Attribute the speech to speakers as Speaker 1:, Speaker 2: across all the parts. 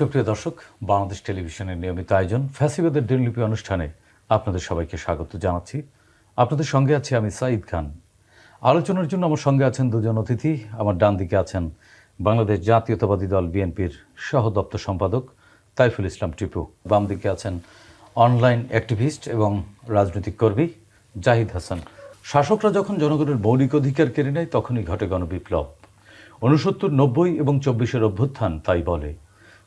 Speaker 1: সুপ্রিয় দর্শক, বাংলাদেশ টেলিভিশনের নিয়মিত আয়োজন ফ্যাসিবাদের দিনলিপি অনুষ্ঠানে আপনাদের সবাইকে স্বাগত জানাচ্ছি। আপনাদের সঙ্গে আছি আমি সাঈদ খান। আলোচনার জন্য আমার সঙ্গে আছেন দুজন অতিথি। আমার ডান দিকে আছেন বাংলাদেশ জাতীয়তাবাদী দল বিএনপির সহ দপ্তর সম্পাদক তাইফুল ইসলাম টিপু। বাম দিকে আছেন অনলাইন অ্যাক্টিভিস্ট এবং রাজনৈতিক কর্মী জাহিদ হাসান। শাসকরা যখন জনগণের মৌলিক অধিকার কেড়ে নেয়, তখনই ঘটে গণবিপ্লব। উনসত্তর নব্বই এবং চব্বিশের অভ্যুত্থান তাই বলে।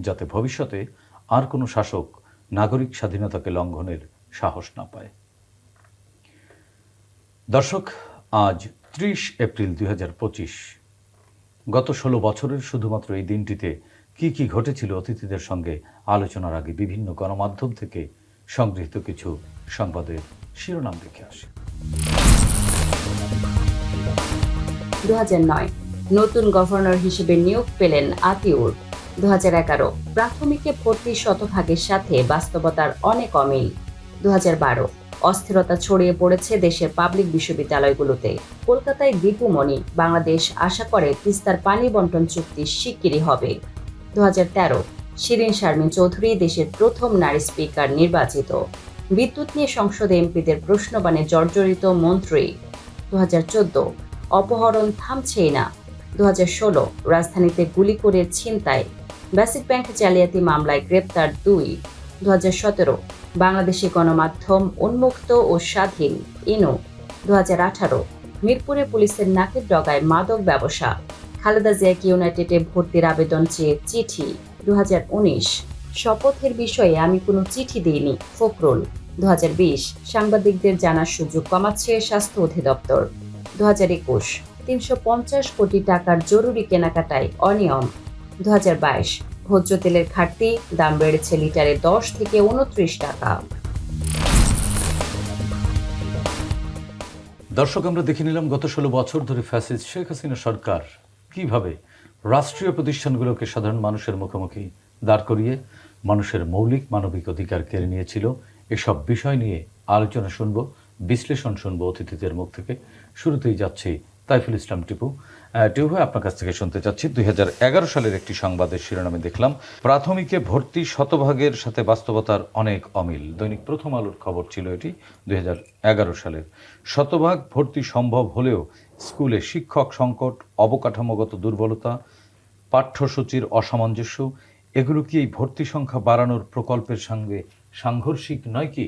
Speaker 1: যাতে ভবিষ্যতে আর কোনো শাসক নাগরিক স্বাধীনতাকে লঙ্ঘনের সাহস না পায়। দর্শক, আজ ত্রিশ এপ্রিল দুই গত ষোলো বছরের শুধুমাত্র এই দিনটিতে কি কি ঘটেছিল অতিথিদের সঙ্গে আলোচনার আগে বিভিন্ন গণমাধ্যম থেকে সংগৃহীত কিছু সংবাদের শিরোনাম দেখে আসে।
Speaker 2: দু নতুন গভর্নর হিসেবে নিয়োগ পেলেন আতিউর। দু প্রাথমিকে ভর্তি শতভাগের সাথে বাস্তবতার অনেক অমিল। দু অস্থিরতা ছড়িয়ে পড়েছে দেশের পাবলিক বিশ্ববিদ্যালয়গুলোতে। কলকাতায় দীপুমণি বাংলাদেশ আশা করে তিস্তার পানি বন্টন চুক্তি শিগগিরই হবে। দু শিরিন শারমিন চৌধুরী দেশের প্রথম নারী স্পিকার নির্বাচিত। বিদ্যুৎ নিয়ে সংসদে এমপিদের প্রশ্নবাণে জর্জরিত মন্ত্রী। দু হাজার চোদ্দ। অপহরণ থামছেই না। দু ষোলো। রাজধানীতে গুলি করে ছিনতাই। বেসিক ব্যাংক জালিয়াতি মামলায় গ্রেপ্তার দুই। দু হাজার সতেরো, বাংলাদেশি গণমাধ্যম উন্মুক্ত ও স্বাধীন, ইনু। দু হাজার আঠারো, মিরপুরে পুলিশের নাকের ডগায় মাদক ব্যবসা। খালেদা জিয়াকে ইউনাইটেডে ভর্তির আবেদন চেয়ে চিঠি। দু হাজার উনিশ, শপথের বিষয়ে আমি কোনো চিঠি দিইনি, ফখরুল। দু হাজার বিশ, সাংবাদিকদের জানার সুযোগ কমাচ্ছে স্বাস্থ্য অধিদপ্তর। দু হাজার একুশ, তিনশো পঞ্চাশ কোটি টাকার জরুরি কেনাকাটায় অনিয়ম। দু হাজার বাইশ। ভোজ্য তেলের ঘাটতি, দাম বেড়েছে লিটারে দশ থেকে উনত্রিশ টাকা।
Speaker 1: দর্শক, আমরা দেখে নিলাম গত ষোলো বছর ধরে ফ্যাসিস্ট শেখ হাসিনা সরকার কীভাবে রাষ্ট্রীয় প্রতিষ্ঠানগুলোকে সাধারণ মানুষের মুখোমুখি দাঁড় করিয়ে মানুষের মৌলিক মানবিক অধিকার কেড়ে নিয়েছিল, এসব বিষয় নিয়ে আলোচনা শুনব, বিশ্লেষণ শুনব অতিথিদের মুখ থেকে। শুরুতেই যাচ্ছি তাইফুল ইসলাম টিপু। টিপু আপনার কাছ থেকে শুনতে চাচ্ছি। দুই সালের একটি সংবাদের শিরোনামে দেখলাম, প্রাথমিকে ভর্তি শতভাগের সাথে বাস্তবতার অনেক অমিল। দৈনিক প্রথম আলোর খবর ছিল এটি, দুই সালের। শতভাগ ভর্তি সম্ভব হলেও স্কুলে শিক্ষক সংকট, অবকাঠামোগত দুর্বলতা, পাঠ্যসূচির অসামঞ্জস্য, এগুলো কি এই ভর্তি সংখ্যা বাড়ানোর প্রকল্পের সঙ্গে সাংঘর্ষিক নয় কি?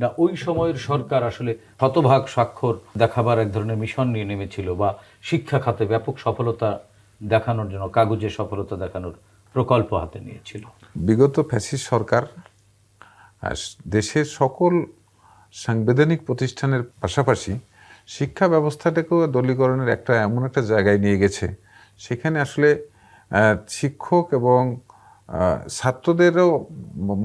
Speaker 1: না, ওই সময়ের সরকার আসলে শতভাগ স্বাক্ষর দেখাবার এক ধরনের মিশন নিয়ে নেমেছিল বা শিক্ষা খাতে ব্যাপক সফলতা দেখানোর জন্য, কাগজে সফলতা দেখানোর প্রকল্প হাতে নিয়েছিল।
Speaker 3: বিগত ফ্যাসিস্ট সরকার দেশের সকল সাংবিধানিক প্রতিষ্ঠানের পাশাপাশি শিক্ষা ব্যবস্থাটাকেও দলীকরণের একটা এমন একটা জায়গায় নিয়ে গেছে। সেখানে আসলে শিক্ষক এবং ছাত্রদেরও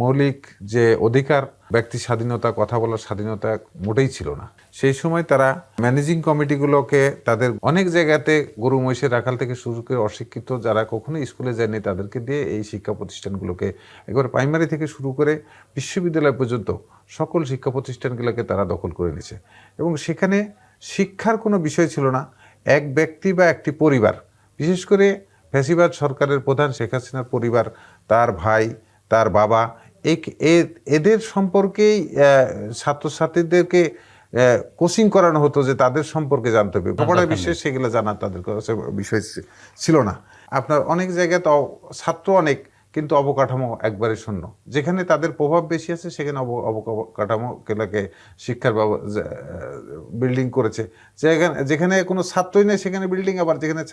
Speaker 3: মৌলিক যে অধিকার ব্যক্তি স্বাধীনতা, কথা বলার স্বাধীনতা মোটেই ছিল না। সেই সময় তারা ম্যানেজিং কমিটিগুলোকে তাদের অনেক জায়গাতে গরু, মহিষের রাখাল থেকে শুরু করে অশিক্ষিত যারা কখনো স্কুলে যায়নি তাদেরকে দিয়ে এই শিক্ষা প্রতিষ্ঠানগুলোকে একবার প্রাইমারি থেকে শুরু করে বিশ্ববিদ্যালয় পর্যন্ত সকল শিক্ষা প্রতিষ্ঠানগুলোকে তারা দখল করে নিয়েছে। এবং সেখানে শিক্ষার কোনো বিষয় ছিল না। এক ব্যক্তি বা একটি পরিবার, বিশেষ করে ফ্যাসিবাদ সরকারের প্রধান শেখ হাসিনার পরিবার, তার ভাই, তার বাবা এদের সম্পর্কেই ছাত্রছাত্রীদেরকে কোচিং করানো হতো যে তাদের সম্পর্কে জানতে হবে। পড়ার বিষয়ে সেগুলো জানা তাদের কাছে বিষয় ছিল না। আপনার অনেক জায়গায় তো ছাত্র অনেক কিন্তু অবকাঠামো একবারে শূন্য। যেখানে তাদের প্রভাব বেশি আছে, সেখানে অব- অবকাঠামো কেলাকে শিক্ষার বিল্ডিং করেছে। যেখানে যেখানে কোনো ছাত্রই নেই, সেখানে বিল্ডিং আবার যেখানে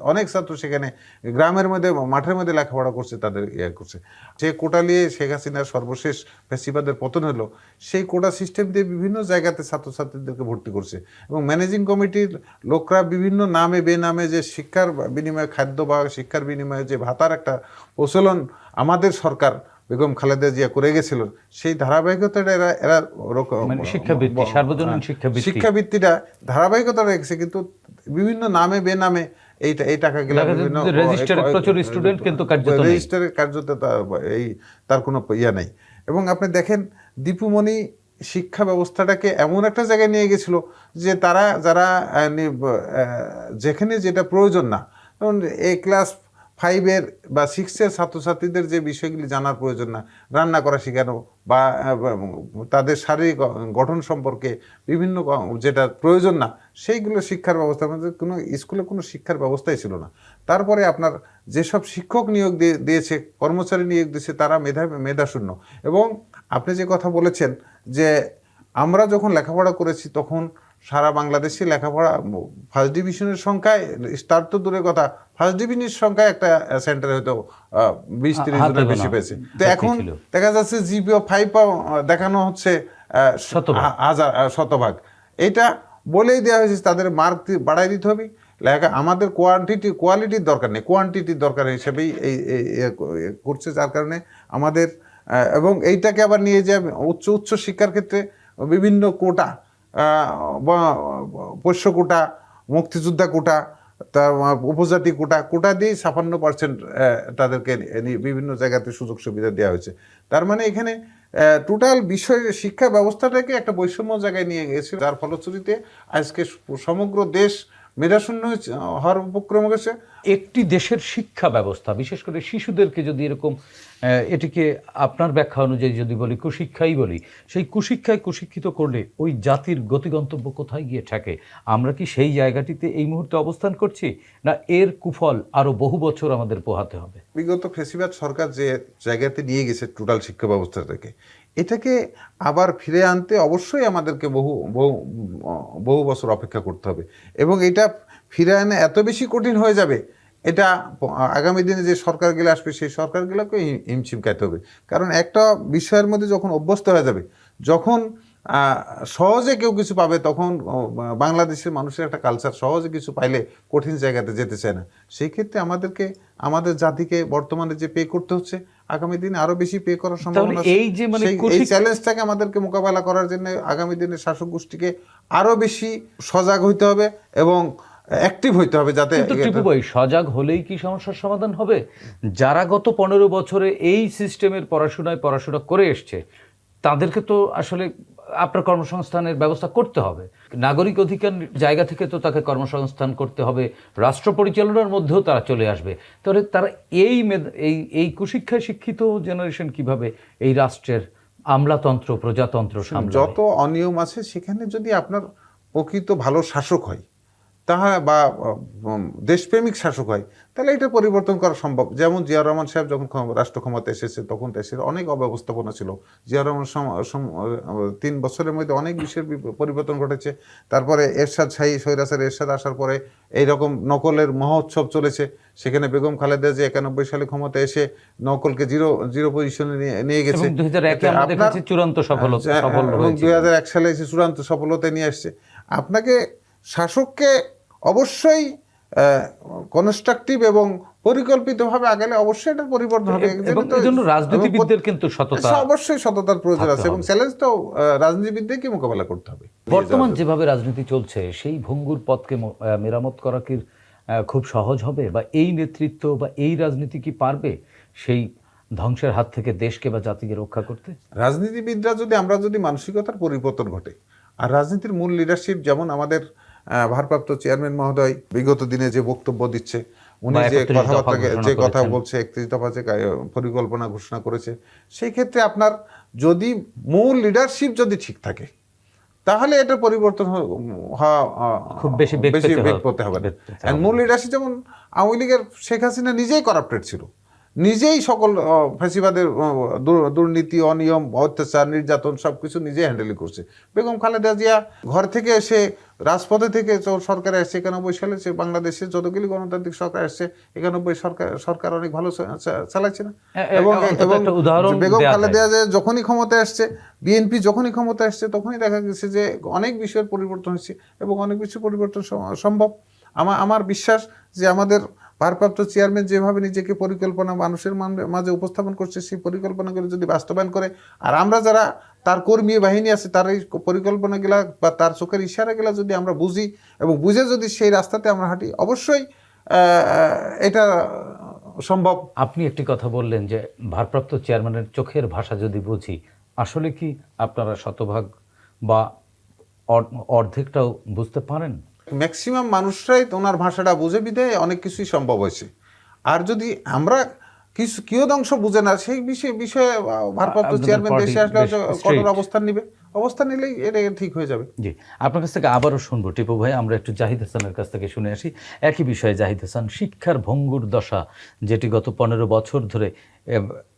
Speaker 3: অনেক ছাত্র সেখানে গ্রামের মধ্যে মাঠের মধ্যে লেখাপড়া করছে, তাদের ইয়ে করছে। যে কোটা নিয়ে শেখ হাসিনার সর্বশেষ ফেসিবাদের পতন হলো, সেই কোটা সিস্টেম দিয়ে বিভিন্ন জায়গাতে ছাত্রছাত্রীদেরকে ভর্তি করছে। এবং ম্যানেজিং কমিটির লোকরা বিভিন্ন নামে, বেনামে যে শিক্ষার বিনিময়ে খাদ্য বা শিক্ষার বিনিময়ে যে ভাতার একটা প্রচলন আন্দোলন আমাদের সরকার বেগম খালেদা জিয়া করে গেছিল সেই ধারাবাহিকতাটা এরা এরা
Speaker 1: মানে শিক্ষাবৃত্তি, সার্বজনীন শিক্ষাবৃত্তি।
Speaker 3: শিক্ষাবৃত্তিটা ধারাবাহিকতা রেখেছে কিন্তু বিভিন্ন নামে বেনামে এই এই টাকাগুলো
Speaker 1: প্রচুর student কিন্তু কার্যত
Speaker 3: রেজিস্টারে কার্যত এই তার কোনো ইয়া নেই। এবং আপনি দেখেন দীপুমণি শিক্ষা ব্যবস্থাটাকে এমন একটা জায়গায় নিয়ে গেছিল যে তারা যারা যেখানে যেটা প্রয়োজন না। যেমন এই ক্লাস ফাইভের বা সিক্সের ছাত্রছাত্রীদের যে বিষয়গুলি জানার প্রয়োজন না, রান্না করা শেখানো বা তাদের শারীরিক গঠন সম্পর্কে বিভিন্ন যেটা প্রয়োজন না, সেইগুলো শিক্ষার ব্যবস্থা আমাদের কোনো, স্কুলে কোনো শিক্ষার ব্যবস্থাই ছিল না। তারপরে আপনার যেসব শিক্ষক নিয়োগ দিয়ে- দিয়েছে, কর্মচারী নিয়োগ দিয়েছে, তারা মেধা, মেধাশূন্য। এবং আপনি যে কথা বলেছেন যে আমরা যখন লেখাপড়া করেছি, তখন সারা বাংলাদেশে লেখাপড়া ফার্স্ট ডিভিশনের সংখ্যায় স্টার তো দূরের কথা ফার্স্ট ডিভিশনের সংখ্যায় একটা সেন্টার হয়তো বিশ তিরিশ জনের বেশি পেয়েছে। তো এখন দেখা যাচ্ছে জিপিও ফাইভ দেখানো হচ্ছে হাজার শতভাগ। এটা বলেই দেওয়া হয়েছে তাদের মার্ক বাড়াই দিতে হবে। লেখা আমাদের কোয়ান্টিটি কোয়ালিটির দরকার নেই কোয়ান্টিটির দরকার হিসেবেই এই করছে যার কারণে আমাদের এবং এইটাকে আবার নিয়ে যে উচ্চ উচ্চ শিক্ষার ক্ষেত্রে বিভিন্ন কোটা। পোষ্য কোটা, মুক্তিযোদ্ধা কোটা, তা, উপজাতি কোটা কোটা দিয়ে ছাপান্ন পার্সেন্ট তাদেরকে বিভিন্ন জায়গাতে সুযোগ সুবিধা দেওয়া হয়েছে। তার মানে এখানে টোটাল বিষয়, শিক্ষা ব্যবস্থাটাকে একটা বৈষম্য জায়গায় নিয়ে গেছে। যার ফলশ্রুতিতে আজকে সমগ্র দেশ মেধাশূন্য হয়েছে- হওয়ার উপক্রম গেছে।
Speaker 1: একটি দেশের শিক্ষা ব্যবস্থা বিশেষ করে শিশুদেরকে যদি এরকম এটিকে আপনার ব্যাখ্যা অনুযায়ী যদি বলি কুশিক্ষাই বলি সেই কুশিক্ষায় কুশিক্ষিত করলে ওই জাতির গতিগন্তব্য কোথায় গিয়ে ঠেকে? আমরা কি সেই জায়গাটিতে এই মুহূর্তে অবস্থান করছি না এর কুফল আরও বহু বছর আমাদের পোহাতে হবে?
Speaker 3: বিগত ফেসিবাদ সরকার যে জায়গাতে নিয়ে গেছে টোটাল শিক্ষা ব্যবস্থাটাকে এটাকে আবার ফিরে আনতে অবশ্যই আমাদেরকে বহু বহু বহু বছর অপেক্ষা করতে হবে। এবং এটা ফিরে আনে এত বেশি কঠিন হয়ে যাবে, এটা আগামী দিনে যে সরকারগুলো আসবে, সেই সরকারগুলোকে হিমশিম খাইতে হবে। কারণ একটা বিষয়ের মধ্যে যখন অভ্যস্ত হয়ে যাবে, যখন সহজে কেউ কিছু পাবে তখন বাংলাদেশের মানুষের একটা কালচার সহজে কিছু পাইলে কঠিন জায়গাতে যেতে চায় না। সেই ক্ষেত্রে আমাদেরকে আমাদের জাতিকে বর্তমানে যে পে করতে হচ্ছে আগামী দিনে আরও বেশি পে করার সম্ভাবনা
Speaker 1: এই যে মানে
Speaker 3: এই চ্যালেঞ্জটাকে আমাদেরকে মোকাবেলা করার জন্য আগামী দিনে শাসক গোষ্ঠীকে আরও বেশি সজাগ হইতে হবে এবং অ্যাক্টিভ হইতে হবে যাতে
Speaker 1: কিন্তু টিপু ভাই সজাগ হলেই কি সমস্যার সমাধান হবে? যারা গত পনেরো বছরে এই সিস্টেমের পড়াশোনায় পড়াশোনা করে এসছে তাদেরকে তো আসলে আপনার কর্মসংস্থানের ব্যবস্থা করতে হবে। নাগরিক অধিকার জায়গা থেকে তো তাকে কর্মসংস্থান করতে হবে রাষ্ট্র পরিচালনার মধ্যেও তারা চলে আসবে। তাহলে তারা এই এই এই কুশিক্ষায় শিক্ষিত জেনারেশন কীভাবে এই রাষ্ট্রের আমলাতন্ত্র প্রজাতন্ত্র
Speaker 3: যত অনিয়ম আছে সেখানে যদি আপনার প্রকৃত ভালো শাসক হয় তাহা বা দেশপ্রেমিক শাসক হয় তাহলে এটা পরিবর্তন করা সম্ভব। যেমন জিয়া রহমান সাহেব যখন রাষ্ট্র ক্ষমতা এসেছে তখন দেশের অনেক অব্যবস্থাপনা ছিল। জিয়া রহমান তিন বছরের মধ্যে অনেক বিষয়ের পরিবর্তন ঘটেছে। তারপরে এরশাদ শাহী সৈরাসের এরশাদ আসার পরে এইরকম নকলের মহোৎসব চলেছে। সেখানে বেগম খালেদা যে একানব্বই সালে ক্ষমতা এসে নকলকে জিরো জিরো পজিশনে নিয়ে গেছে।
Speaker 1: এবং 2001 এ আমরা
Speaker 3: আপনার-
Speaker 1: দেখেছি চূড়ান্ত সফলতা
Speaker 3: হ্যাঁ। দুই হাজার এক সালে এসে চূড়ান্ত সফলতা নিয়ে আসছে। আপনাকে শাসককে অবশ্যই কনস্ট্রাকটিভ এবং পরিকল্পিতভাবে আগালে অবশ্যই এটা পরিবর্তন হবে।
Speaker 1: রাজনীতিবিদদের কিন্তু সততা
Speaker 3: অবশ্যই সততার প্রয়োজন আছে এবং চ্যালেঞ্জ তো রাজনীতিবিদদেরকে মোকাবেলা করতে হবে।
Speaker 1: বর্তমান যেভাবে রাজনীতি চলছে সেই ভঙ্গুর পথকে মেরামত করা কি খুব সহজ হবে? বা এই নেতৃত্ব বা এই রাজনীতি কি পারবে সেই ধ্বংসের হাত থেকে দেশকে বা জাতিকে রক্ষা করতে?
Speaker 3: রাজনীতিবিদরা যদি আমরা যদি মানসিকতার পরিবর্তন ঘটে আর রাজনীতির মূল লিডারশিপ যেমন আমাদের ভারপ্রাপ্ত চেয়ারম্যান মহোদয় বিগত দিনে যে বক্তব্য দিচ্ছে উনি যে
Speaker 1: 31 দফা
Speaker 3: কথাবার্তা যে কথা বলছে একত্রিশ দফা যে পরিকল্পনা ঘোষণা করেছে সেই ক্ষেত্রে আপনার যদি মূল লিডারশিপ যদি ঠিক থাকে তাহলে এটা পরিবর্তন হওয়া
Speaker 1: খুব বেশি
Speaker 3: বেশি বেগ
Speaker 1: হবে-
Speaker 3: পেতে হবে মূল লিডারশিপ যেমন আওয়ামী লীগের শেখ হাসিনা নিজেই করাপ্টেড ছিল। নিজেই সকল আহ, ফ্যাসিবাদের আহ, দুর- দুর্নীতি অনিয়ম অত্যাচার নির্যাতন সব কিছু নিজেই হ্যান্ডেল করছে। বেগম খালেদা জিয়া ঘর থেকে এসে রাজপথে থেকে সরকার আসছে একানব্বই সালে সে বাংলাদেশে যতগুলি গণতান্ত্রিক সরকার আসছে একানব্বই সরকার সরকার অনেক ভালো চালাচ্ছে না। এবং বেগম খালেদা
Speaker 1: যায়।
Speaker 3: যে যখনই ক্ষমতায় আসছে বিএনপি যখনই ক্ষমতা আসছে তখনই দেখা গেছে যে অনেক বিষয়ের পরিবর্তন হয়েছে এবং অনেক কিছু পরিবর্তন সম্ভব। আমার আমার বিশ্বাস যে আমাদের ভারপ্রাপ্ত চেয়ারম্যান যেভাবে নিজেকে পরিকল্পনা মানুষের মান- মাঝে উপস্থাপন করছে, সেই পরিকল্পনাগুলো যদি বাস্তবায়ন করে, আর আমরা যারা তার কর্মী বাহিনী আছে, তার এই পরিকল্পনাগুলা বা তার চোখের ইশারাগুলা যদি আমরা বুঝি এবং বুঝে যদি সেই রাস্তাতে আমরা হাঁটি, অবশ্যই এটা সম্ভব।
Speaker 1: আপনি একটি কথা বললেন যে ভারপ্রাপ্ত চেয়ারম্যানের চোখের ভাষা যদি বুঝি, আসলে কি আপনারা শতভাগ বা অর্ধেকটাও বুঝতে পারেন?
Speaker 3: ম্যাক্সিমাম মানুষরাই ওনার ভাষাটা বুঝে বিধায় অনেক কিছুই সম্ভব হয়েছে। আর যদি আমরা কিছু কিয়দংশ বুঝে না সেই বিষয়ে বিষয়ে ভারপ্রাপ্ত চেয়ারম্যান দেশে আসলে। কঠোর অবস্থান নিবে। অবস্থান নিলেই এটা ঠিক হয়ে যাবে।
Speaker 1: জি। আপনার কাছ থেকে আবারও শুনব। টিপু ভাই আমরা একটু জাহিদ হাসানের কাছ থেকে শুনে আসি। একই বিষয়ে জাহিদ হাসান শিক্ষার ভঙ্গুর দশা যেটি গত পনেরো বছর ধরে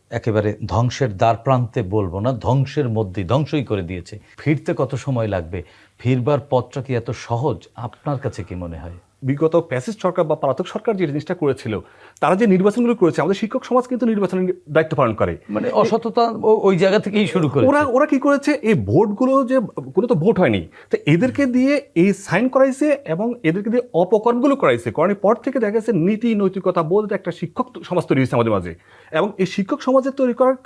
Speaker 1: একেবারে ধ্বংসের দ্বার প্রান্তে বলব না ধ্বংসের মধ্যে ধ্বংসই করে দিয়েছে। ফিরতে কত সময় লাগবে? ফিরবার পথটা কি এত সহজ? আপনার কাছে কি মনে হয়?
Speaker 4: বিগত প্যাসিস্ট সরকার বা পলাতক সরকার যে জিনিসটা করেছিল তারা যে নির্বাচনগুলো করেছে আমাদের শিক্ষক সমাজ কিন্তু নির্বাচনের দায়িত্ব পালন করে।
Speaker 1: মানে অসততা ওই জায়গা থেকেই শুরু করে
Speaker 4: ওরা ওরা কি করেছে? এই ভোটগুলো যে কোনো তো ভোট হয়নি। তো এদেরকে দিয়ে এই সাইন করাইছে এবং এদেরকে দিয়ে অপকর্মগুলো করাইছে। করানোর পর থেকে দেখা গেছে নীতি নৈতিকতা বোধ একটা শিক্ষক সমাজ তৈরি হয়েছে আমাদের মাঝে। এবং এই শিক্ষক সমাজের তৈরি করার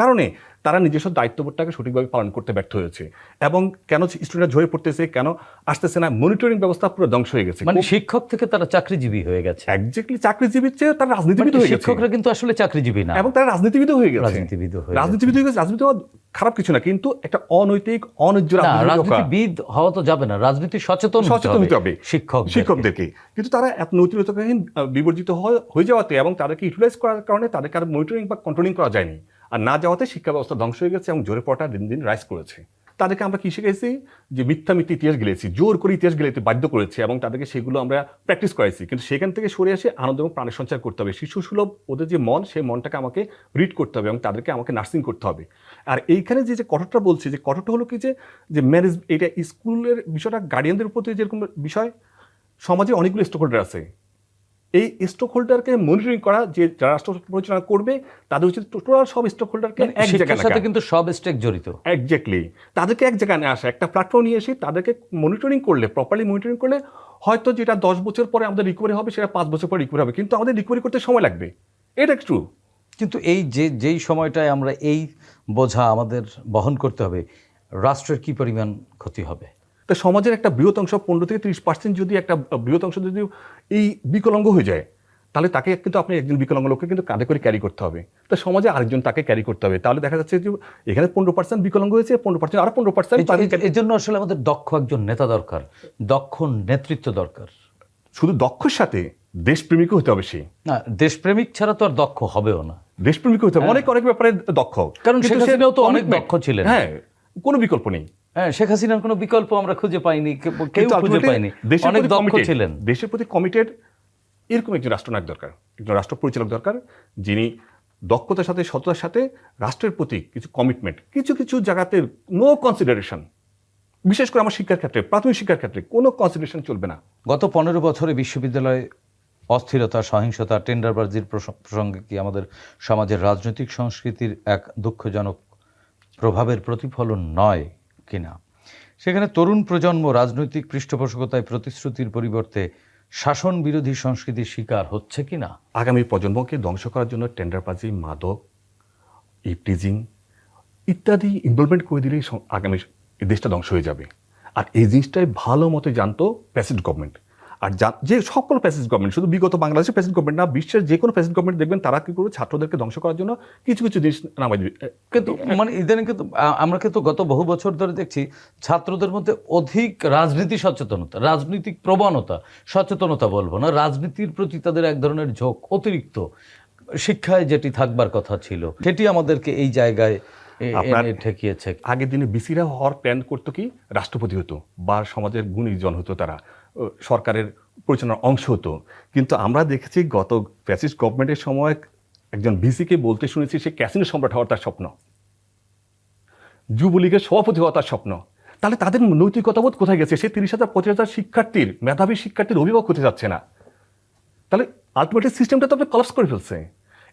Speaker 4: কারণে তারা নিজস্ব দায়িত্ববোধটাকে সঠিকভাবে পালন করতে ব্যর্থ হয়েছে। এবং কেন স্টুডেন্টরা ঝরে পড়তেছে কেন আসতেছে না মনিটরিং ব্যবস্থা পুরো ধ্বংস হয়ে গেছে।
Speaker 1: মানে শিক্ষক থেকে তারা চাকরিজীবী হয়ে গেছে।
Speaker 4: একজাক্টলি চাকরিজীবীর চেয়ে তারা রাজনীতিবিদ
Speaker 1: মানে
Speaker 4: হয়ে গেছে।
Speaker 1: শিক্ষকরা কিন্তু আসলে চাকরিজীবী না।
Speaker 4: এবং তারা রাজনীতিবিদ হয়ে গেছে।
Speaker 1: রাজনীতিবিদ হয়ে
Speaker 4: রাজনীতিবিদ হয়ে গেছে রাজনীতি খারাপ কিছু না কিন্তু একটা অনৈতিক ঢোকা।
Speaker 1: রাজনীতিবিদ হওয়া তো যাবে না রাজনীতি সচেতন
Speaker 4: সচেতন হতে হবে
Speaker 1: শিক্ষক
Speaker 4: শিক্ষকদেরকে। কিন্তু তারা এত নৈতিকতাহীন বিবর্জিত হয়ে যাওয়াতে এবং তাদেরকে ইউটিলাইজ করার কারণে তাদেরকে আর মনিটরিং বা কন্ট্রোলিং করা যায়নি। আর না যাওয়াতে শিক্ষা ব্যবস্থা ধ্বংস হয়ে গেছে এবং জোরে পড়াটা দিন দিন রাইজ করেছে। তাদেরকে আমরা কি শিখেছি যে মিথ্যা মিথ্যা ইতিহাস গেলেছি, জোর করে ইতিহাস গেলেতে বাধ্য করেছি এবং তাদেরকে সেগুলো আমরা প্র্যাকটিস করাইছি। কিন্তু সেখান থেকে সরে এসে আনন্দ এবং প্রাণের সঞ্চার করতে হবে। শিশু সুলভ, ওদের যে মন, সেই মনটাকে আমাকে রিড করতে হবে এবং তাদেরকে আমাকে নার্সিং করতে হবে। আর এইখানে যে যে কঠোরটা বলছি, যে কঠোরটা হলো কি যে যে ম্যানেজ এটা স্কুলের বিষয়টা গার্ডিয়ানদের দিয়ে যেরকম বিষয়, সমাজে অনেকগুলো স্টক হোল্ডার আছে। এই স্টক হোল্ডারকে মনিটরিং করা যে যারা রাষ্ট্র পরিচালনা করবে তাদের উচিত টোটাল সব স্টক হোল্ডারকে এক
Speaker 1: শিক্ষার
Speaker 4: জায়গায়
Speaker 1: সাথে কিন্তু সব স্টেক জড়িত।
Speaker 4: একজাক্টলি তাদেরকে এক জায়গায় আসা একটা প্ল্যাটফর্ম নিয়ে এসে তাদেরকে মনিটরিং করলে প্রপারলি মনিটরিং করলে হয়তো যেটা দশ বছর পরে আমাদের রিকভারি হবে সেটা পাঁচ বছর পরে রিকভারি হবে কিন্তু আমাদের রিকভারি করতে সময় লাগবে। এটা ট্রু
Speaker 1: কিন্তু এই যে যেই সময়টায় আমরা এই বোঝা আমাদের বহন করতে হবে রাষ্ট্রের কি পরিমাণ ক্ষতি হবে?
Speaker 4: তো সমাজের একটা বৃহৎ অংশ পনেরো থেকে তিরিশ পার্সেন্ট যদি একটা বৃহৎ অংশ যদি এই বিকলাঙ্গ হয়ে যায় তাহলে তাকে কিন্তু আপনি একজন বিকলাঙ্গ লোককে কিন্তু কাঁধে করে ক্যারি করতে হবে। তো সমাজে আরেকজন তাকে ক্যারি করতে হবে। তাহলে দেখা যাচ্ছে যে এখানে পনেরো পার্সেন্ট বিকলাঙ্গ হয়েছে পনেরো পার্সেন্ট আরও পনেরো পার্সেন্ট
Speaker 1: এর জন্য আসলে আমাদের দক্ষ একজন নেতা দরকার দক্ষ নেতৃত্ব দরকার।
Speaker 4: শুধু দক্ষর সাথে দেশপ্রেমিকও হতে হবে সে।
Speaker 1: না দেশপ্রেমিক ছাড়া তো আর দক্ষ হবেও না।
Speaker 4: দেশপ্রেমিক হতে হবে। অনেক অনেক ব্যাপারে দক্ষ।
Speaker 1: কারণ
Speaker 4: কিন্তু
Speaker 1: শেখ
Speaker 4: সে
Speaker 1: হাসিনাও তো অনেক দক্ষ ছিলেন।
Speaker 4: হ্যাঁ কোনো বিকল্প নেই।
Speaker 1: হ্যাঁ শেখ হাসিনার কোনো বিকল্প আমরা খুঁজে পাইনি কেউ খুঁজে পাইনি। অনেক দক্ষ ছিলেন।
Speaker 4: দেশের প্রতি কমিটেড এরকম একজন রাষ্ট্রনায়ক দরকার একজন রাষ্ট্র পরিচালক দরকার যিনি দক্ষতার সাথে সততার সাথে রাষ্ট্রের প্রতি কিছু কমিটমেন্ট কিছু কিছু জায়গাতে নো কনসিডারেশন বিশেষ করে আমার শিক্ষার ক্ষেত্রে প্রাথমিক শিক্ষার ক্ষেত্রে কোনো কনসিডারেশন চলবে না।
Speaker 1: গত পনেরো বছরে বিশ্ববিদ্যালয়ে অস্থিরতা সহিংসতা টেন্ডারবাজির প্রসঙ্গে কি আমাদের সমাজের রাজনৈতিক সংস্কৃতির এক দুঃখজনক প্রভাবের প্রতিফলন নয়? কিনা। সেখানে তরুণ প্রজন্ম রাজনৈতিক পৃষ্ঠপোষকতায় প্রতিশ্রুতির পরিবর্তে শাসন বিরোধী সংস্কৃতির শিকার হচ্ছে কি না
Speaker 4: আগামী প্রজন্মকে ধ্বংস করার জন্য টেন্ডারবাজি, মাদক, ইপটিজিং ইত্যাদি ইনভলভমেন্ট করে দিলেই আগামী দেশটা ধ্বংস হয়ে যাবে। আর এই জিনিসটাই ভালো মতো জানতো প্যাসিড গভর্নমেন্ট। আর যা- সকল প্যাসিড গভর্নমেন্ট শুধু বিগত বাংলাদেশের প্যাসিড গভর্নমেন্ট না বিশ্বের যে কোনো প্যাসিড গভর্নমেন্ট দেখবেন তারা কি করবে? ছাত্রদেরকে ধ্বংস করার জন্য কিছু কিছু জিনিস নামাই দিবে।
Speaker 1: কিন্তু মানে ইদানিং কিন্তু আমরা কিন্তু গত বহু বছর ধরে দেখছি ছাত্রদের মধ্যে অধিক রাজনীতি সচেতনতা রাজনৈতিক প্রবণতা সচেতনতা বলব না রাজনীতির প্রতি তাদের এক ধরনের ঝোঁক অতিরিক্ত। শিক্ষায় যেটি থাকবার কথা ছিল সেটি আমাদেরকে এই জায়গায়
Speaker 4: আপনার-
Speaker 1: ঠেকিয়েছে।
Speaker 4: আগের দিনে বিসিরা হওয়ার প্ল্যান করতো কি? রাষ্ট্রপতি হতো বা সমাজের গুণীজন হতো তারা। সরকারের পরিচালনার অংশ হতো কিন্তু আমরা দেখেছি গত ফ্যাসিস্ট গভর্নমেন্টের সময় একজন বিসিকে বলতে শুনেছি সে ক্যাসিনো সম্রাট হওয়ার তার স্বপ্ন। যুবলীগের সভাপতি হওয়া তার স্বপ্ন। তাহলে তাদের নৈতিকতাবোধ কোথায় গেছে? সে তিরিশ হাজার, পঁচিশ হাজার শিক্ষার্থীর, মেধাবী শিক্ষার্থীর অভিভাবক হতে যাচ্ছে না। তাহলে আলটিমেটলি সিস্টেমটা তো আপনি কলাপস করে ফেলছে।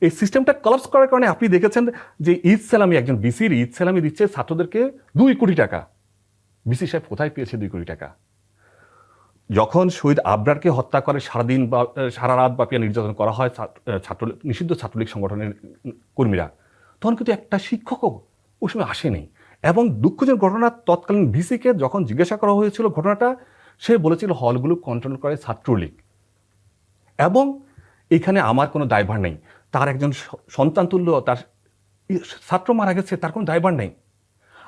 Speaker 4: এই সিস্টেমটা কলাপস করার কারণে আপনি দেখেছেন যে ঈদ সালামি, একজন বিসির ঈদ সালামি দিচ্ছে ছাত্রদেরকে দুই কোটি টাকা। বিসি সাহেব কোথায় পেয়েছে দুই কোটি টাকা? যখন শহীদ আবরারকে হত্যা করে সারাদিন বা সারা রাত ব্যাপী নির্যাতন করা হয় ছাত্র- নিষিদ্ধ ছাত্রলীগ সংগঠনের কর্মীরা, তখন কিন্তু একটা শিক্ষকও ওই সময় আসেনি। এবং দুঃখজনক ঘটনা, তৎকালীন ভিসিকে যখন জিজ্ঞাসা করা হয়েছিল ঘটনাটা, সে বলেছিল হলগুলো কন্ট্রোল করে ছাত্রলীগ। এবং এখানে আমার কোনো দায়ভার নেই। তার একজন সন্তান তুল্য, তার ছাত্র মারা গেছে, তার কোনো দায়ভার নেই।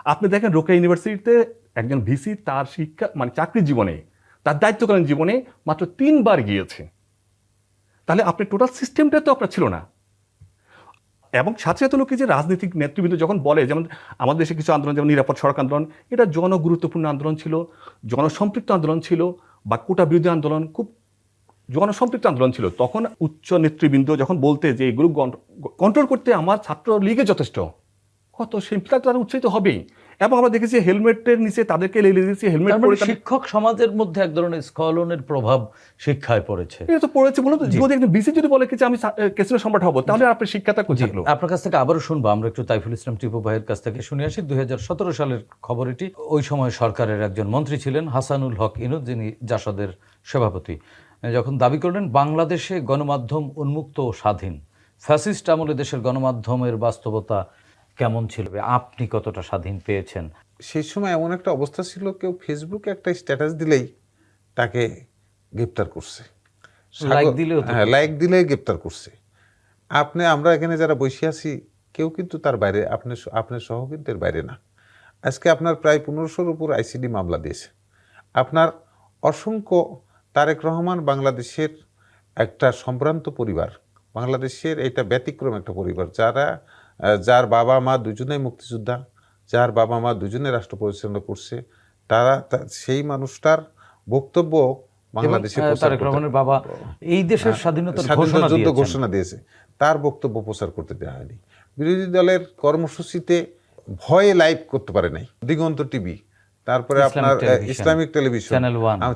Speaker 4: আপনি দেখেন রোকেয়া ইউনিভার্সিটিতে একজন ভিসি তার শিক্ষা মানে চাকরির জীবনে তার দায়িত্বকালীন জীবনে মাত্র তিনবার গিয়েছে। তাহলে আপনি টোটাল সিস্টেমটা তো আপনার ছিল না। এবং সাথে সাথে লোকে যে রাজনৈতিক নেতৃবৃন্দ যখন বলে, যেমন আমাদের দেশে কিছু আন্দোলন, যেমন নিরাপদ সড়ক আন্দোলন, এটা জনগুরুত্বপূর্ণ আন্দোলন ছিল, জনসম্পৃক্ত আন্দোলন ছিল বা কোটা বিরোধী আন্দোলন, খুব জনসম্পৃক্ত আন্দোলন ছিল। তখন উচ্চ নেতৃবৃন্দ যখন বলতে যে এগুলো কন্ট্রোল করতে আমার ছাত্র লীগে যথেষ্ট, কত সিম্পল তারা উৎসাহিত হবেই। এবং আমরা দেখেছি হেলমেটের নিচে তাদেরকে লেগে দিয়েছি হেলমেট
Speaker 1: মানে
Speaker 4: পরে
Speaker 1: শিক্ষক সমাজের মধ্যে এক ধরনের স্খলনের প্রভাব শিক্ষায় পড়েছে।
Speaker 4: এটা তো পড়েছে বলুন তো, যদি একজন বিসি যদি বলে কি আমি কেসিনো সম্রাট হব তাহলে আপনার শিক্ষাটা কোথায় থাকল
Speaker 1: আপনার কাছ থেকে আবারও শুনব। আমরা একটু তাইফুল ইসলাম টিপু ভাইয়ের কাছ থেকে শুনে আসি। দুই সালের খবর এটি ওই সময় সরকারের একজন মন্ত্রী ছিলেন হাসানুল হক ইনু যিনি জাসদের সভাপতি যখন দাবি করলেন বাংলাদেশে গণমাধ্যম উন্মুক্ত ও স্বাধীন। ফ্যাসিস্ট আমলে দেশের গণমাধ্যমের বাস্তবতা কেমন ছিল আপনি কতটা স্বাধীন পেয়েছেন?
Speaker 3: সেই সময় এমন একটা অবস্থা ছিল কেউ ফেসবুকে একটা স্ট্যাটাস দিলেই তাকে গ্রেপ্তার করছে। সাগর-
Speaker 1: দিলেও
Speaker 3: হ্যাঁ লাইক দিলেই গ্রেপ্তার করছে। আপনি আমরা এখানে যারা বসে আছি কেউ কিন্তু তার বাইরে আপনি আপনার সহ কিন্তু বাইরে না। আজকে আপনার প্রায় পনেরোশোর উপর আইসিডি মামলা দিয়েছে। আপনার অসংখ্য তারেক রহমান বাংলাদেশের একটা সম্ভ্রান্ত পরিবার। বাংলাদেশের এটা ব্যতিক্রম একটা পরিবার যারা যার বাবা মা দুজনেই মুক্তিযোদ্ধা যার বাবা মা দুজনে রাষ্ট্র পরিচালনা করছে তারা সেই মানুষটার বক্তব্য বাংলাদেশে
Speaker 1: বাবা এই দেশের স্বাধীনতার
Speaker 3: স্বাধীনতা যুদ্ধ ঘোষণা দিয়েছে। তার বক্তব্য প্রচার করতে দেওয়া হয়নি। বিরোধী দলের কর্মসূচিতে ভয়ে লাইভ করতে পারে নাই। দিগন্ত টিভি তারপরে আপনার ইসলামিক টেলিভিশন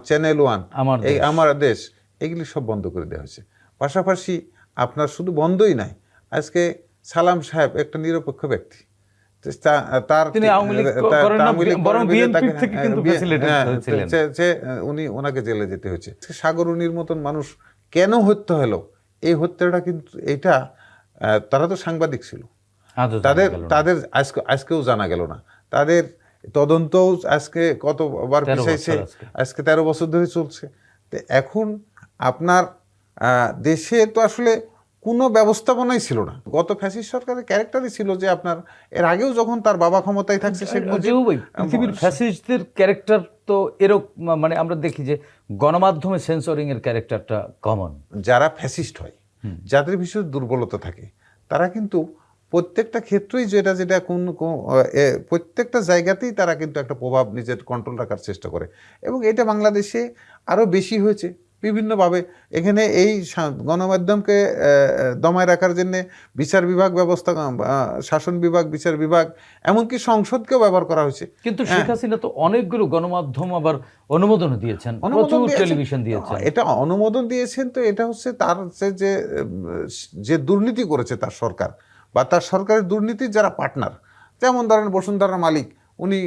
Speaker 1: চ্যানেল ওয়ান,
Speaker 3: এই আমার দেশ এগুলি সব বন্ধ করে দেওয়া হয়েছে। পাশাপাশি আপনার শুধু বন্ধই নাই আজকে সালাম সাহেব একটা নিরপেক্ষ ব্যক্তি। তার উনি ওনাকে জেলে যেতে হয়েছে। সাগর উনির মতন মানুষ কেন হত্যা হলো? এই হত্যাটা কিন্তু এটা তারা তো সাংবাদিক ছিল। তাদের। তাদের আজকে আজকেও জানা গেল না। তাদের তদন্তও আজকে কতবার
Speaker 1: 13
Speaker 3: পিছাইছে?
Speaker 1: আজকে।
Speaker 3: তেরো বছর ধরে চলছে। তো এখন আপনার আহ, দেশে তো আসলে কোনো ব্যবস্থাপনাই ছিল না। গত ফ্যাসিস্ট সরকারের ক্যারেক্টারই ছিল যে আপনার এর আগেও যখন তার বাবা ক্ষমতায় থাকছে শেখ মুজিব
Speaker 1: পৃথিবীর ফ্যাসিস্টদের ক্যারেক্টার তো এরকম মানে আমরা দেখি যে গণমাধ্যমে সেন্সরিং এর ক্যারেক্টারটা কমন।
Speaker 3: যারা ফ্যাসিস্ট হয় যাদের বিশেষ দুর্বলতা থাকে তারা কিন্তু প্রত্যেকটা ক্ষেত্রেই যেটা যেটা কোন কোন- প্রত্যেকটা জায়গাতেই তারা কিন্তু একটা প্রভাব নিজের কন্ট্রোল রাখার চেষ্টা করে। এবং এটা বাংলাদেশে আরও বেশি হয়েছে। বিভিন্নভাবে। এখানে এই গণমাধ্যমকে দমায় রাখার জন্য বিচার বিভাগ ব্যবস্থা শাসন বিভাগ বিচার বিভাগ এমনকি সংসদকেও ব্যবহার করা হয়েছে।
Speaker 1: কিন্তু শেখ হাসিনা তো অনেকগুলো গণমাধ্যম আবার অনুমোদন দিয়েছেন প্রচুর টেলিভিশন দিয়েছেন।
Speaker 3: এটা অনুমোদন দিয়েছেন তো এটা হচ্ছে তার যে যে দুর্নীতি করেছে তার সরকার বা তার সরকারের দুর্নীতির যারা পার্টনার যেমন ধরেন বসুন্ধরার মালিক উনি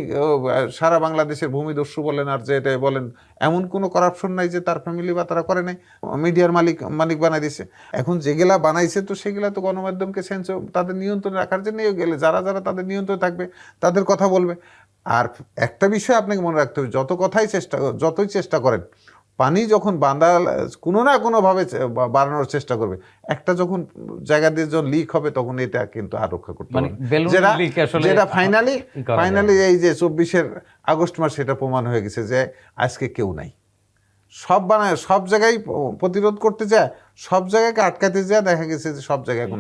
Speaker 3: সারা বাংলাদেশের ভূমিদস্যু বলেন আর যে এটাই বলেন, এমন কোনো করাপশন নাই যে তার ফ্যামিলি বা তারা করে নাই। মিডিয়ার মালিক মালিক বানাই দিছে। এখন যেগুলা বানাইছে তো সেগুলা তো গণমাধ্যমকে সেন্স তাদের নিয়ন্ত্রণে রাখার জন্যই গেলে, যারা যারা তাদের নিয়ন্ত্রণে থাকবে, তাদের কথা বলবে। আর একটা বিষয় আপনাকে মনে রাখতে হবে, যত কথাই চেষ্টা, যতই চেষ্টা করেন পানি যখন বাঁধা কোনো না কোনোভাবে বাড়ানোর চেষ্টা করবে। একটা যখন জায়গা দিয়ে যখন লিক হবে তখন এটা কিন্তু আর রক্ষা করতে
Speaker 1: মানে
Speaker 3: পারবে যেটা যেটা ফাইনালি ফাইনালি এই যে চব্বিশের আগস্ট মাস সেটা প্রমাণ হয়ে গেছে যে আজকে কেউ নাই। সব বানায় সব জায়গায় প্রতিরোধ করতে যায় সব জায়গাকে আটকাতে যায় দেখা গেছে যে সব জায়গায় এখন।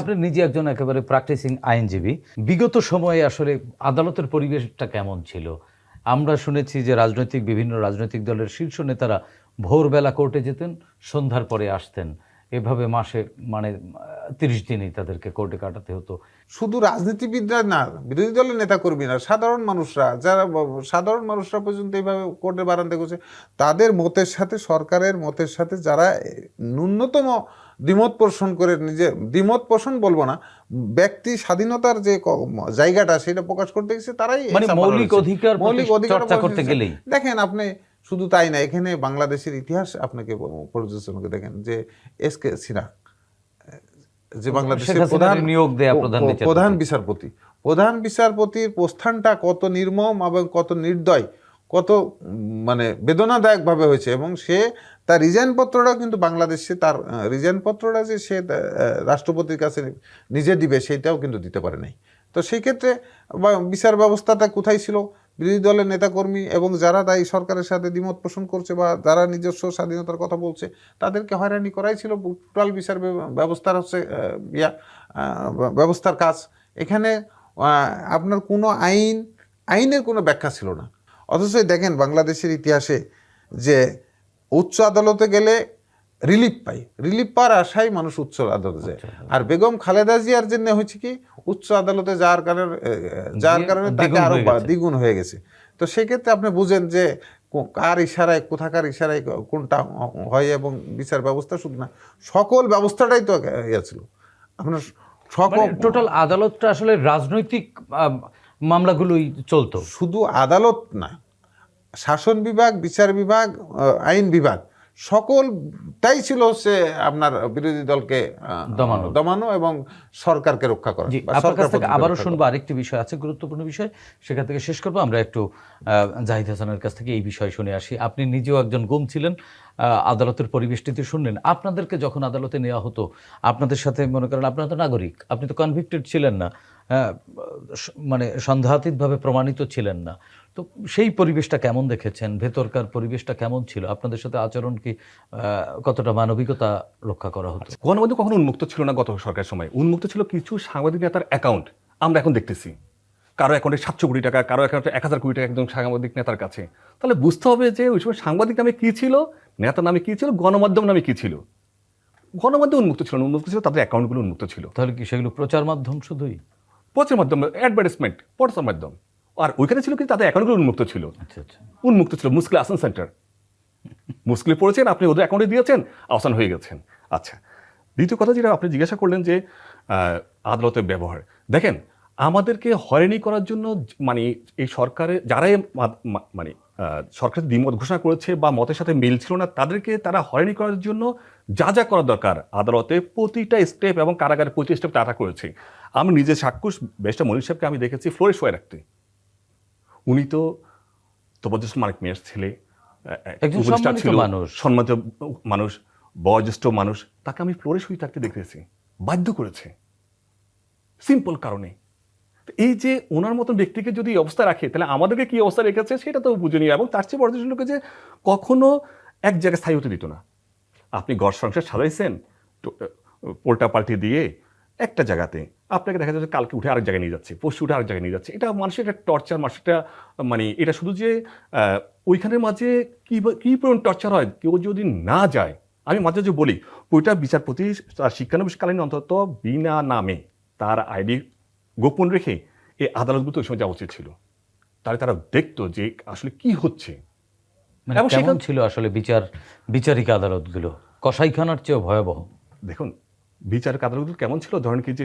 Speaker 1: আপনি নিজে একজন একেবারে প্র্যাকটিসিং আইনজীবী। বিগত সময়ে আসলে আদালতের পরিবেশটা কেমন ছিল? আমরা শুনেছি যে রাজনৈতিক বিভিন্ন রাজনৈতিক দলের শীর্ষ নেতারা ভোরবেলা কোর্টে যেতেন, সন্ধ্যার পরে আসতেন। এভাবে মাসে মানে তিরিশ দিনই তাদেরকে কোর্টে কাটাতে হতো
Speaker 3: শুধু রাজনীতিবিদরা না বিরোধী দলের নেতা কর্মীরা সাধারণ মানুষরা যারা সাধারণ মানুষরা পর্যন্ত এইভাবে কোর্টে বারান্দা করছে তাদের মতের সাথে সরকারের মতের সাথে যারা ন্যূনতম দ্বিমত পোষণ করে নিজে দ্বিমত পোষণ বলব না ব্যক্তি স্বাধীনতার যে জায়গাটা সেটা প্রকাশ করতে গেছে তারাই
Speaker 1: মানে মৌলিক অধিকার
Speaker 3: মৌলিক অধিকার
Speaker 1: করতে গেলেই।
Speaker 3: দেখেন আপনি শুধু তাই না এখানে বাংলাদেশের ইতিহাস আপনাকে পর্যালোচনা দেখেন যে এস কে সিনহা যে বাংলাদেশের প্রধান
Speaker 1: নিয়োগ দেয়া প্রধান বিচারপতি।
Speaker 3: প্রধান বিচারপতি। প্রধান বিচারপতির প্রস্থানটা কত নির্মম এবং কত নির্দয় কত মানে বেদনাদায়ক ভাবে হয়েছে এবং সে তার রিজাইন পত্রটাও কিন্তু বাংলাদেশে তার রিজাইন পত্রটা যে সে রাষ্ট্রপতির কাছে নিজে দিবে সেটাও কিন্তু দিতে পারে নাই। তো সেই ক্ষেত্রে বিচার ব্যবস্থাটা কোথায় ছিল? বিরোধী দলের নেতাকর্মী এবং যারা তাই সরকারের সাথে দ্বিমত পোষণ করছে বা যারা নিজস্ব স্বাধীনতার কথা বলছে, তাদেরকে হয়রানি করাই ছিল টোটাল বিচার ব্যবস্থার হচ্ছে ইয়া ব্যবস্থার কাজ। এখানে আপনার কোনো আইন, আইনের কোনো ব্যাখ্যা ছিল না। অথচ দেখেন বাংলাদেশের ইতিহাসে যে উচ্চ আদালতে গেলে রিলিফ পাই। রিলিফ পাওয়ার আশায় মানুষ উচ্চ আদালতে যায়। আর বেগম খালেদা জিয়ার জন্য হয়েছে কি উচ্চ আদালতে যাওয়ার কারণে যাওয়ার কারণে তাকে
Speaker 1: আরও।
Speaker 3: দ্বিগুণ হয়ে গেছে। তো সেক্ষেত্রে আপনি বুঝেন যে কার ইশারায় কোথাকার ইশারায় কোনটা হয় এবং বিচার ব্যবস্থা শুধু না সকল ব্যবস্থাটাই তো ইয়ে ছিল। আপনার সকল
Speaker 1: টোটাল আদালতটা আসলে রাজনৈতিক মামলাগুলোই চলতো।
Speaker 3: শুধু আদালত না শাসন বিভাগ বিচার বিভাগ আইন বিভাগ সকলটাই ছিল হচ্ছে আপনার বিরোধী দলকে
Speaker 1: দমানো।
Speaker 3: দমানো এবং সরকারকে রক্ষা করা
Speaker 1: জি আপনার কাছ থেকে আবারও শুনব আরেকটি বিষয় আছে গুরুত্বপূর্ণ বিষয় সেখান থেকে শেষ করব। আমরা একটু জাহিদ হাসানের কাছ থেকে এই বিষয় শুনে আসি। আপনি নিজেও একজন গুম ছিলেন আদালতের পরিবেশটিতে শুনলেন। আপনাদেরকে যখন আদালতে নেওয়া হতো আপনাদের সাথে মনে করেন আপনারা তো নাগরিক আপনি তো কনভিক্টেড ছিলেন না হ্যাঁ, মানে সন্দেহাতীতভাবে প্রমাণিত ছিলেন না। তো সেই পরিবেশটা কেমন দেখেছেন? ভেতরকার পরিবেশটা কেমন ছিল? আপনাদের সাথে আচরণ কি কতটা মানবিকতা রক্ষা করা হতো?
Speaker 4: গণমাধ্যম কখনো উন্মুক্ত ছিল না গত সরকারের সময়। উন্মুক্ত ছিল কিছু সাংবাদিক নেতার অ্যাকাউন্ট আমরা এখন দেখতেছি। কারও অ্যাকাউন্টে সাতশো কোটি টাকা কারও অ্যাকাউন্টে এক হাজার কোটি টাকা একজন সাংবাদিক নেতার কাছে। তাহলে বুঝতে হবে যে ওই সময় সাংবাদিক নামে কী ছিল নেতা নামে কী ছিল গণমাধ্যম নামে কী ছিল? গণমাধ্যম উন্মুক্ত ছিল না উন্মুক্ত ছিল তাদের অ্যাকাউন্টগুলো উন্মুক্ত ছিল।
Speaker 1: তাহলে কি সেগুলো প্রচার মাধ্যম শুধুই?
Speaker 4: প্রচার মাধ্যম অ্যাডভার্টাইজমেন্ট প্রচার মাধ্যম। আর ওইখানে ছিল কিন্তু তাদের অ্যাকাউন্টগুলো উন্মুক্ত ছিল।
Speaker 1: আচ্ছা আচ্ছা।
Speaker 4: উন্মুক্ত ছিল মুসকিল আসান সেন্টার মুসকিলে পড়েছেন আপনি ওদের অ্যাকাউন্টে দিয়েছেন আসান হয়ে গেছেন। আচ্ছা দ্বিতীয় কথা যেটা আপনি জিজ্ঞাসা করলেন যে আদালতের ব্যবহার। দেখেন আমাদেরকে হয়রানি করার জন্য মানে এই সরকারে যারাই মানে সরকার দ্বিমত ঘোষণা করেছে বা মতের সাথে মিল ছিল না তাদেরকে তারা হয়রানি করার জন্য যা যা করা দরকার আদালতে প্রতিটা স্টেপ এবং কারাগারে প্রতিটা স্টেপ তারা করেছে। আমি নিজে সাক্ষুষ বেশটা মনির সাহেবকে আমি দেখেছি ফ্লোরে শোয়ে রাখতে। উনি তো তবজ্জস মানিক মেয়ের ছেলে উপদেষ্টা ছিল,
Speaker 1: মানুষ।
Speaker 4: সম্মানিত মানুষ বয়োজ্যেষ্ঠ মানুষ তাকে আমি ফ্লোরে শুয়ে থাকতে দেখতেছি বাধ্য করেছে সিম্পল কারণে। এই যে ওনার মতন ব্যক্তিকে যদি অবস্থা রাখে তাহলে আমাদেরকে কি অবস্থা রেখেছে সেটা তো বুঝে এবং তার চেয়ে বড় হলো যে কখনো এক জায়গায় স্থায়ী হতে দিত না। আপনি ঘর সংসার সাজাইছেন পোলটা পাল্টি দিয়ে একটা জায়গাতে আপনাকে দেখা যাচ্ছে কালকে উঠে আরেক জায়গায় নিয়ে যাচ্ছে পরশু উঠে আরেক জায়গায় নিয়ে যাচ্ছে। এটা মানুষের একটা টর্চার মানুষের একটা মানে এটা শুধু যে ওইখানের মাঝে কি কি পরিমাণ টর্চার হয় কেউ যদি না যায় আমি মাঝে মাঝে বলি ওইটা বিচারপতি তার শিক্ষানবিশকালীন অন্তত বিনা নামে তার আইডি গোপন রেখে এই আদালতগুলো ওই সময় যাওয়া উচিত ছিল। তাহলে তারা দেখতো যে আসলে কি হচ্ছে।
Speaker 1: মানে
Speaker 4: এবং সেখান-
Speaker 1: ছিল আসলে বিচার বিচারিক আদালতগুলো? কসাইখানার চেয়েও ভয়াবহ।
Speaker 4: দেখুন বিচারক আদালতগুলো কেমন ছিল? ধরেন কি যে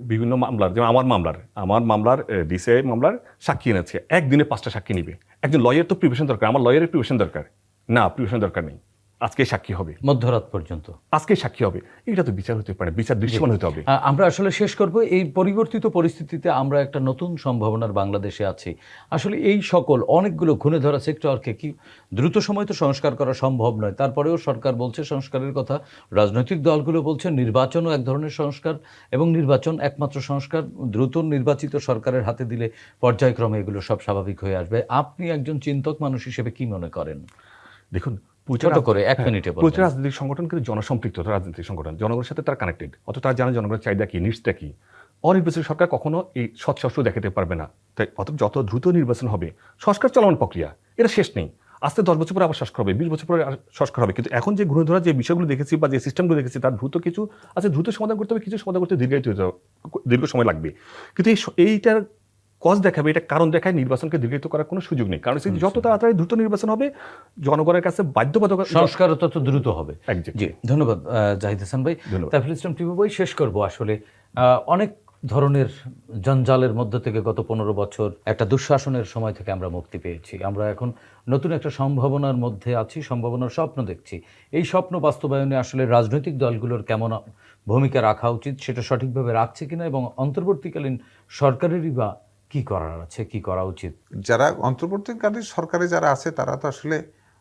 Speaker 4: বিভিন্ন মামলার, যেমন আমার মামলার আমার মামলার ডিসিআই মামলার সাক্ষী এনেছে। একদিনে পাঁচটা সাক্ষী নিবে। একজন লয়ের তো প্রিপারেশন দরকার, আমার লয়ের প্রিপারেশন দরকার। না প্রিপারেশন দরকার নেই। আজকে সাক্ষী হবে।
Speaker 1: মধ্যরাত পর্যন্ত।
Speaker 4: আজকে সাক্ষী হবে। এটা তো বিচার হতে পারে বিচার দৃশ্যমান হতে হবে।
Speaker 1: আমরা আসলে শেষ করব। এই পরিবর্তিত পরিস্থিতিতে আমরা একটা নতুন সম্ভাবনার বাংলাদেশে আছি। আসলে এই সকল অনেকগুলো ঘুণে ধরা সেক্টরকে কি দ্রুত সময় তো সংস্কার করা সম্ভব নয়। তারপরেও সরকার বলছে সংস্কারের কথা রাজনৈতিক দলগুলো বলছে নির্বাচনও এক ধরনের সংস্কার এবং নির্বাচন একমাত্র সংস্কার। দ্রুত নির্বাচিত সরকারের হাতে দিলে পর্যায়ক্রমে এগুলো সব স্বাভাবিক হয়ে আসবে। আপনি একজন চিন্তক মানুষ হিসেবে কি মনে করেন?
Speaker 4: দেখুন
Speaker 1: ছোট করে এক
Speaker 4: হ্যাঁ,
Speaker 1: মিনিটে।
Speaker 4: প্রতিটা রাজনৈতিক সংগঠন কিন্তু জনসম্পৃক্ত রাজনৈতিক সংগঠন। জনগণের সাথে তারা কানেক্টেড অত তারা জানে জনগণের চাহিদা কি নিডসটা কি। অনির্বাচিত সরকার কখনো এই সৎশাস্ত্র দেখাতে পারবে না। তাই অত যত দ্রুত নির্বাচন হবে সংস্কার চলমান প্রক্রিয়া এটা শেষ নেই। আস্তে দশ বছর পরে আবার সংস্কার হবে বিশ বছর পরে আর সংস্কার হবে। কিন্তু এখন যে ঘুরে ধরা যে বিষয়গুলো দেখেছি বা যে সিস্টেমগুলো দেখেছি তার দ্রুত কিছু আছে দ্রুত সমাধান করতে হবে কিছু সমাধান করতে দীর্ঘায়িত হতে দীর্ঘ সময় লাগবে। কিন্তু এই এইটার কজ দেখাবে এটা কারণ দেখায় নির্বাচনকে দীর্ঘায়িত করার কোনো সুযোগ নেই। কারণ যত তাড়াতাড়ি দ্রুত নির্বাচন হবে জনগণের কাছে বাধ্যবাধকতা
Speaker 1: সংস্কার তত দ্রুত হবে। জি ধন্যবাদ জাহিদ হাসান ভাই। তাইফুল ইসলাম টিপু ভাই শেষ করব আসলে। অনেক ধরনের জঞ্জালের মধ্যে থেকে গত পনেরো বছর একটা দুঃশাসনের সময় থেকে আমরা মুক্তি পেয়েছি। আমরা এখন নতুন একটা সম্ভাবনার মধ্যে আছি সম্ভাবনার স্বপ্ন দেখছি। এই স্বপ্ন বাস্তবায়নে আসলে রাজনৈতিক দলগুলোর কেমন ভূমিকা রাখা উচিত সেটা সঠিকভাবে রাখছে কিনা এবং অন্তর্বর্তীকালীন সরকারেরই বা কি করার আছে কি করা উচিত?
Speaker 3: যারা অন্তর্বর্তীকালীন সরকারে যারা আছে তারা তো আসলে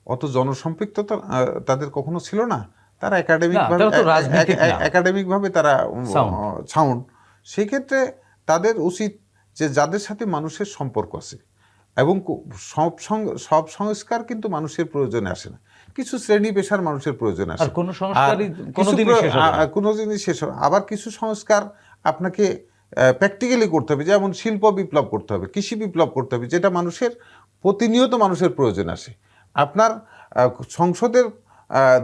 Speaker 3: অত জনসম্পৃক্ততা আহ, তাদের কখনো ছিল না। তারা একাডেমিক। একাডেমিক ভাবে তারা. সাউন্ড সেই ক্ষেত্রে তাদের উচিত যে যাদের সাথে মানুষের সম্পর্ক আছে এবং সব সব সংস্কার কিন্তু মানুষের প্রয়োজনে আসে না। কিছু শ্রেণি পেশার মানুষের প্রয়োজন আসে।
Speaker 1: কোনো
Speaker 3: জিনিস শেষ আবার কিছু সংস্কার আপনাকে প্র্যাকটিক্যালি করতে হবে। যেমন শিল্প বিপ্লব করতে হবে কৃষি বিপ্লব করতে হবে যেটা মানুষের প্রতিনিয়ত মানুষের প্রয়োজন আসে। আপনার সংসদের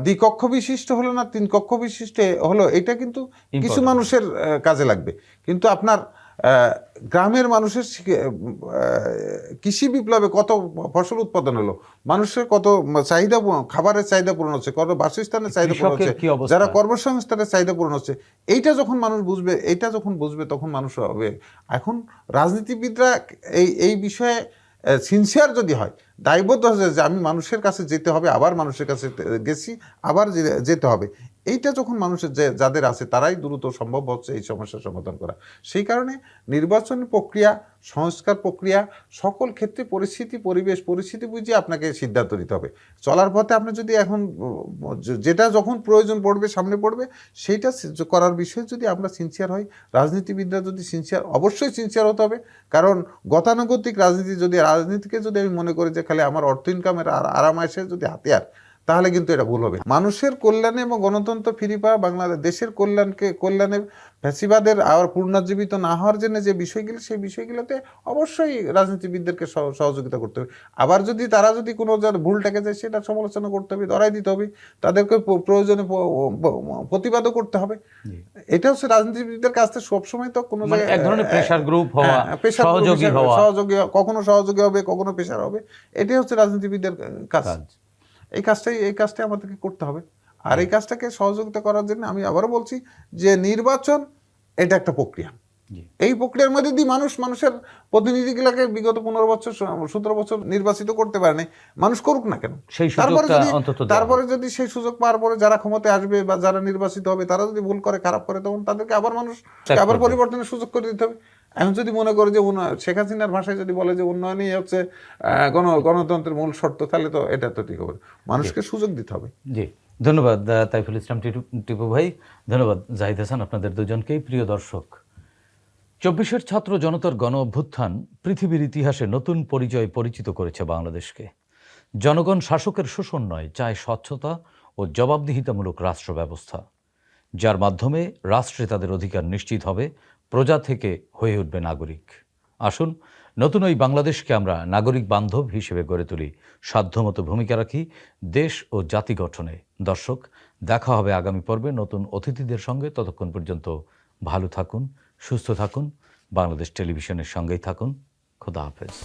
Speaker 3: দ্বিকক্ষ বিশিষ্ট হলো না তিন কক্ষ বিশিষ্ট হলো এটা কিন্তু কিছু মানুষের কাজে লাগবে। কিন্তু আপনার গ্রামের মানুষের কৃষি বিপ্লবে কত ফসল উৎপাদন হলো? মানুষের কত চাহিদা খাবারের চাহিদা পূরণ হচ্ছে কত বাসস্থানের চাহিদা পূরণ হচ্ছে যারা কর্মসংস্থানের চাহিদা পূরণ হচ্ছে এইটা যখন মানুষ বুঝবে এইটা যখন বুঝবে তখন মানুষ হবে। এখন রাজনীতিবিদরা এই এই বিষয়ে সিনসিয়ার যদি হয় দায়বদ্ধ হচ্ছে যে আমি মানুষের কাছে যেতে হবে আবার মানুষের কাছে গেছি আবার যেতে হবে এইটা যখন মানুষের যে, যাদের আছে তারাই দ্রুত সম্ভব হচ্ছে এই সমস্যার সমাধান করা। সেই কারণে নির্বাচন প্রক্রিয়া, সংস্কার প্রক্রিয়া, সকল ক্ষেত্রে পরিস্থিতি, পরিবেশ, পরিস্থিতি বুঝিয়ে আপনাকে সিদ্ধান্ত নিতে হবে। চলার পথে আপনি যদি এখন, যেটা যখন প্রয়োজন পড়বে, সামনে পড়বে, সেইটা করার বিষয়ে যদি আমরা সিনসিয়ার হই, রাজনীতিবিদরা যদি সিনসিয়ার অবশ্যই সিনসিয়ার হতে হবে। কারণ গতানুগতিক রাজনীতি যদি, রাজনীতিকে যদি আমি মনে করি যে, খালি আমার অর্থ ইনকামের আর আরামায়েশের যদি হাতিয়ার তাহলে কিন্তু এটা ভুল হবে। মানুষের কল্যাণে এবং গণতন্ত্র ফিরে পাওয়া বাংলাদেশ দেশের কল্যাণকে কল্যাণে ফ্যাসিবাদের আর পুনর্জীবিত না হওয়ার জন্য যে বিষয়গুলো সেই বিষয়গুলোতে অবশ্যই রাজনীতিবিদদেরকে সহ- সহযোগিতা করতে হবে। আবার যদি তারা যদি কোনো যার ভুলটাকে যায় সেটা সমালোচনা করতে হবে ধরাই দিতে হবে তাদেরকে প্রয়োজনে প্রতিবাদও করতে হবে। এটা হচ্ছে রাজনীতিবিদদের কাছ থেকে সবসময় তো কোনো
Speaker 1: মানে
Speaker 3: জায়গায়-
Speaker 1: এক ধরনের প্রেশার গ্রুপ হওয়া
Speaker 3: হ্যাঁ, group
Speaker 1: সহযোগী হওয়া।
Speaker 3: সহযোগী কখনো সহযোগী হবে কখনো পেশার হবে। এটাই হচ্ছে রাজনীতিবিদদের কাজ। এই কাজটাই এই কাজটাই আমাদেরকে করতে হবে আর এই কাজটাকে সহযোগিতা করার জন্য আমি আবারও বলছি যে নির্বাচন এটা একটা প্রক্রিয়া। এই প্রক্রিয়ার মধ্যে দিয়ে মানুষ মানুষের প্রতিনিধিগুলোকে বিগত পনেরো বছর সতেরো বছর নির্বাচিত করতে পারেনি মানুষ করুক না কেন?
Speaker 1: সেই
Speaker 3: তারপরে যদি তারপরে যদি সেই সুযোগ পাওয়ার পরে যারা ক্ষমতায় আসবে বা যারা নির্বাচিত হবে তারা যদি ভুল করে খারাপ করে তখন তাদেরকে আবার মানুষ আবার পরিবর্তনের সুযোগ করে দিতে হবে। এখন যদি মনে করে যে শেখ হাসিনার ভাষায় যদি বলে যে উন্নয়নই হচ্ছে গণ গণতন্ত্রের মূল শর্ত তাহলে তো এটা তো ঠিক হবে মানুষকে সুযোগ দিতে হবে।
Speaker 1: জি। ধন্যবাদ তাইফুল ইসলাম টিপু ভাই। ধন্যবাদ জাহিদ হাসান আপনাদের দুজনকেই। প্রিয় দর্শক চব্বিশের ছাত্র জনতার গণ অভ্যুত্থান পৃথিবীর ইতিহাসে নতুন পরিচয় পরিচিত করেছে বাংলাদেশকে। জনগণ শাসকের শোষণ নয় চায় স্বচ্ছতা ও জবাবদিহিতামূলক রাষ্ট্র ব্যবস্থা যার মাধ্যমে রাষ্ট্রে তাদের অধিকার নিশ্চিত হবে, প্রজা থেকে হয়ে উঠবে নাগরিক। আসুন, নতুন ওই বাংলাদেশকে আমরা নাগরিক বান্ধব হিসেবে গড়ে তুলি। সাধ্যমতো ভূমিকা রাখি দেশ ও জাতি গঠনে। দর্শক, দেখা হবে আগামী পর্বে নতুন অতিথিদের সঙ্গে। ততক্ষণ পর্যন্ত ভালো থাকুন সুস্থ থাকুন বাংলাদেশ টেলিভিশনের সঙ্গেই থাকুন। খোদা হাফেজ।